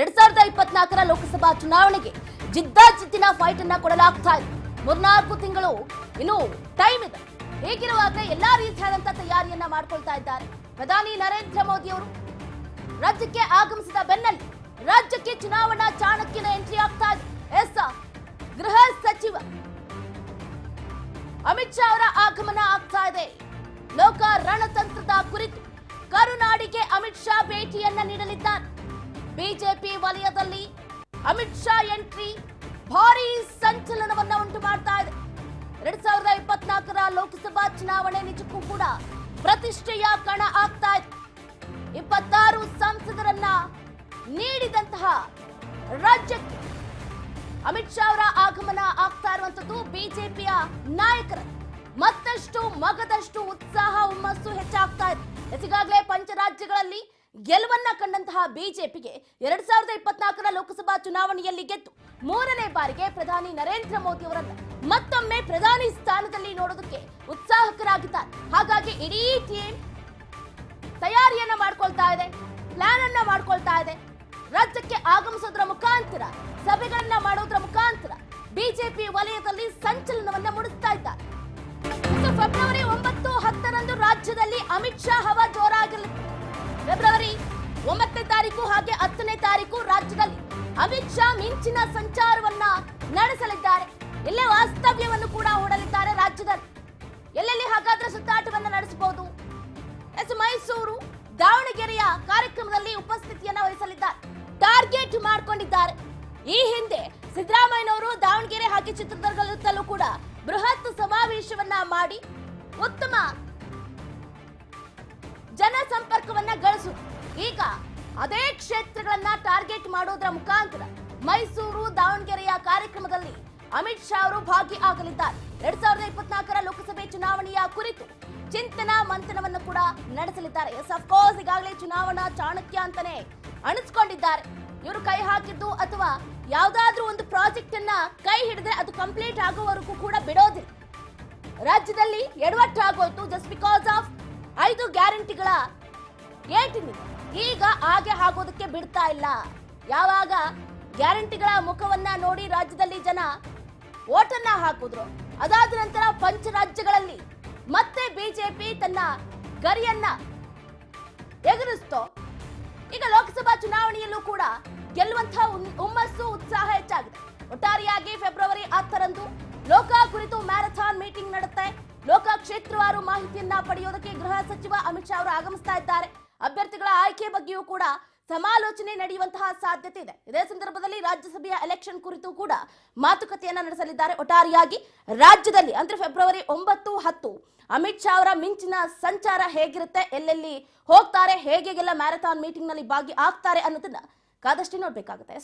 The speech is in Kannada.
ಎರಡ್ ಸಾವಿರದ ಇಪ್ಪತ್ನಾಲ್ಕರ ಲೋಕಸಭಾ ಚುನಾವಣೆಗೆ ಜಿದ್ದಾಜಿದ್ದಿನ ಫೈಟ್ ಅನ್ನ ಕೊಡಲಾಗ್ತಾ ಇದೆ. ಮೂರ್ನಾಲ್ಕು ತಿಂಗಳು ಇನ್ನು ಟೈಮ್ ಇದೆ. ಹೀಗಿರುವಾಗ ಎಲ್ಲಾ ರೀತಿಯಾದಂತಹ ತಯಾರಿಯನ್ನ ಮಾಡ್ಕೊಳ್ತಾ ಇದ್ದಾರೆ ಪ್ರಧಾನಿ ನರೇಂದ್ರ ಮೋದಿ ಅವರು. ರಾಜ್ಯಕ್ಕೆ ಆಗಮಿಸಿದ ಬೆನ್ನಲ್ಲಿ ರಾಜ್ಯಕ್ಕೆ ಚುನಾವಣಾ ಚಾಣಕ್ಯನ ಎಂಟ್ರಿ ಆಗ್ತಾ ಇದೆ. ಎಸ್, ಗೃಹ ಸಚಿವ ಅಮಿತ್ ಶಾ ಅವರ ಆಗಮನ ಆಗ್ತಾ ಇದೆ. ಲೋಕ ರಣತಂತ್ರದ ಕುರಿತು ಕರುನಾಡಿಗೆ ಅಮಿತ್ ಶಾ ಭೇಟಿಯನ್ನ ನೀಡಲಿದ್ದಾರೆ. ಬಿಜೆಪಿ ವಲಯದಲ್ಲಿ ಅಮಿತ್ ಶಾ ಎಂಟ್ರಿ ಭಾರಿ ಸಂಚಲನವನ್ನ ಉಂಟು ಮಾಡ್ತಾ ಇದೆ. ಎರಡ್ ಸಾವಿರದ ಇಪ್ಪತ್ನಾಲ್ಕರ ಲೋಕಸಭಾ ಚುನಾವಣೆ ನಿಜಕ್ಕೂ ಕೂಡ ಪ್ರತಿಷ್ಠೆಯ ಕಣ ಆಗ್ತಾ ಇದೆ. ಇಪ್ಪತ್ತಾರು ಸಂಸದರನ್ನ ನೀಡಿದಂತಹ ರಾಜ್ಯಕ್ಕೆ ಅಮಿತ್ ಶಾ ಅವರ ಆಗಮನ ಆಗ್ತಾ ಇರುವಂತದ್ದು ಬಿಜೆಪಿಯ ನಾಯಕರ. ಮತ್ತಷ್ಟು ಮಗದಷ್ಟು ಉತ್ಸಾಹ, ಹುಮ್ಮಸ್ಸು ಹೆಚ್ಚಾಗ್ತಾ ಇದೆ. ಈಗಾಗಲೇ ಪಂಚರಾಜ್ಯಗಳಲ್ಲಿ ಗೆಲುವನ್ನ ಕಂಡಂತಹ ಬಿಜೆಪಿಗೆ ಎರಡ್ ಸಾವಿರದ ಇಪ್ಪತ್ನಾಲ್ಕರ ಲೋಕಸಭಾ ಚುನಾವಣೆಯಲ್ಲಿ ಗೆದ್ದು ಮೂರನೇ ಬಾರಿಗೆ ಪ್ರಧಾನಿ ನರೇಂದ್ರ ಮೋದಿ ಅವರನ್ನ ಮತ್ತೊಮ್ಮೆ ಪ್ರಧಾನಿ ಸ್ಥಾನದಲ್ಲಿ ನೋಡೋದಕ್ಕೆ ಉತ್ಸಾಹಕರಾಗಿದ್ದಾರೆ. ಹಾಗಾಗಿ ಇಡೀ ಟೀಮ್ ತಯಾರಿಯನ್ನ ಮಾಡ್ಕೊಳ್ತಾ ಇದೆ ಪ್ಲಾನ್ ಅನ್ನ ಮಾಡ್ಕೊಳ್ತಾ ಇದೆ. ರಾಜ್ಯಕ್ಕೆ ಆಗಮಿಸೋದ್ರ ಮುಖಾಂತರ, ಸಭೆಗಳನ್ನ ಮಾಡೋದ್ರ ಮುಖಾಂತರ ಬಿಜೆಪಿ ವಲಯದಲ್ಲಿ ಸಂಚಲನವನ್ನ ಮೂಡಿಸ್ತಾ ಇದ್ದಾರೆ. ಫೆಬ್ರವರಿ ಒಂಬತ್ತು ಹತ್ತರಂದು ರಾಜ್ಯದಲ್ಲಿ ಅಮಿತ್ ಶಾ ಒಂಬತ್ತನೇ ತಾರೀಕು ಹಾಗೆ ಹತ್ತನೇ ತಾರೀಕು ರಾಜ್ಯದಲ್ಲಿ ಅಮಿತ್ ಶಾ ಮಿಂಚಿನ ಸಂಚಾರವನ್ನ ನಡೆಸಲಿದ್ದಾರೆ. ಇಲ್ಲೇ ವಾಸ್ತವ್ಯವನ್ನು ಕೂಡ ಹೂಡಲಿದ್ದಾರೆ ರಾಜ್ಯದಲ್ಲಿ. ಎಲ್ಲೆಲ್ಲಿ ಹಾಗಾದ್ರೆ ಸುತ್ತಾಟವನ್ನ ನಡೆಸಬಹುದು? ಎಸ್ ಮೈಸೂರು ದಾವಣಗೆರೆಯ ಕಾರ್ಯಕ್ರಮದಲ್ಲಿ ಉಪಸ್ಥಿತಿಯನ್ನ ವಹಿಸಲಿದ್ದಾರೆ. ಟಾರ್ಗೆಟ್ ಮಾಡಿಕೊಂಡಿದ್ದಾರೆ. ಈ ಹಿಂದೆ ಸಿದ್ದರಾಮಯ್ಯನವರು ದಾವಣಗೆರೆ ಹಾಗೆ ಚಿತ್ರದುರ್ಗದಲ್ಲೂ ಕೂಡ ಬೃಹತ್ ಸಮಾವೇಶವನ್ನ ಮಾಡಿ ಉತ್ತಮ ಈಗ ಅದೇ ಕ್ಷೇತ್ರಗಳನ್ನ ಟಾರ್ಗೆಟ್ ಮಾಡೋದ್ರ ಮುಖಾಂತರ ಮೈಸೂರು, ದಾವಣಗೆರೆಯ ಕಾರ್ಯಕ್ರಮದಲ್ಲಿ ಅಮಿತ್ ಶಾ ಅವರು ಭಾಗಿಯಾಗಲಿದ್ದಾರೆ. ಎರಡ್ ಸಾವಿರದ ಇಪ್ಪತ್ನಾಲ್ಕರ ಲೋಕಸಭೆ ಚುನಾವಣೆಯ ಕುರಿತು ಚಿಂತನ, ಮಂಥನವನ್ನು ಕೂಡ ನಡೆಸಲಿದ್ದಾರೆ. ಎಸ್ ಅಫ್ಕೋರ್ಸ್ ಈಗಾಗಲೇ ಚುನಾವಣಾ ಚಾಣಕ್ಯ ಅಂತಾನೆ ಅಣಿಸ್ಕೊಂಡಿದ್ದಾರೆ ಇವರು ಕೈ ಹಾಕಿದ್ದು ಅಥವಾ ಯಾವ್ದಾದ್ರೂ ಒಂದು ಪ್ರಾಜೆಕ್ಟ್ ಅನ್ನ ಕೈ ಹಿಡಿದ್ರೆ ಅದು ಕಂಪ್ಲೀಟ್ ಆಗುವವರೆಗೂ ಕೂಡ ಬಿಡೋದಿಲ್ಲ. ರಾಜ್ಯದಲ್ಲಿ ಎಡವಟ್ಟಾಗೋಯ್ತು ಜಸ್ಟ್ ಬಿಕಾಸ್ ಆಫ್ ಐದು ಗ್ಯಾರಂಟಿಗಳ ಏಟಿನಿಂದ. ಈಗ ಹಾಗೆ ಆಗೋದಕ್ಕೆ ಬಿಡ್ತಾ ಇಲ್ಲ. ಯಾವಾಗ ಗ್ಯಾರಂಟಿಗಳ ಮುಖವನ್ನ ನೋಡಿ ರಾಜ್ಯದಲ್ಲಿ ಜನ ಓಟನ್ನ ಹಾಕಿದ್ರು. ಅದಾದ ನಂತರ ಪಂಚ ರಾಜ್ಯಗಳಲ್ಲಿ ಮತ್ತೆ ಬಿಜೆಪಿ ತನ್ನ ಗರಿಯನ್ನ ಎಗರಿಸ್ತೋ. ಈಗ ಲೋಕಸಭಾ ಚುನಾವಣೆಯಲ್ಲೂ ಕೂಡ ಗೆಲ್ಲುವಂತಹ ಹುಮ್ಮಸ್ಸು, ಉತ್ಸಾಹ ಹೆಚ್ಚಾಗಿದೆ. ಒಟ್ಟಾರೆಯಾಗಿ ಫೆಬ್ರವರಿ ಹತ್ತರಂದು ಲೋಕ ಕುರಿತು ಮ್ಯಾರಥಾನ್ ಮೀಟಿಂಗ್ ನಡೆಯುತ್ತೆ. ಲೋಕ ಕ್ಷೇತ್ರವಾರು ಮಾಹಿತಿಯನ್ನ ಪಡೆಯೋದಕ್ಕೆ ಗೃಹ ಸಚಿವ ಅಮಿತ್ ಶಾ ಅವರು ಆಗಮಿಸ್ತಾ ಇದ್ದಾರೆ. ಅಭ್ಯರ್ಥಿಗಳ ಆಯ್ಕೆ ಬಗ್ಗೆಯೂ ಕೂಡ ಸಮಾಲೋಚನೆ ನಡೆಯುವಂತಹ ಸಾಧ್ಯತೆ ಇದೆ. ಇದೇ ಸಂದರ್ಭದಲ್ಲಿ ರಾಜ್ಯಸಭೆಯ ಎಲೆಕ್ಷನ್ ಕುರಿತು ಕೂಡ ಮಾತುಕತೆಯನ್ನ ನಡೆಸಲಿದ್ದಾರೆ. ಒಟ್ಟಾರೆಯಾಗಿ ರಾಜ್ಯದಲ್ಲಿ ಅಂದ್ರೆ ಫೆಬ್ರವರಿ ಒಂಬತ್ತು ಹತ್ತು ಅಮಿತ್ ಶಾ ಅವರ ಮಿಂಚಿನ ಸಂಚಾರ ಹೇಗಿರುತ್ತೆ, ಎಲ್ಲೆಲ್ಲಿ ಹೋಗ್ತಾರೆ ಹೇಗೆಲ್ಲ ಮ್ಯಾರಥಾನ್ ಮೀಟಿಂಗ್ನಲ್ಲಿ ಭಾಗಿ ಆಗ್ತಾರೆ ಅನ್ನೋದನ್ನ ಕಾದಷ್ಟೇ ನೋಡ್ಬೇಕಾಗುತ್ತೆ.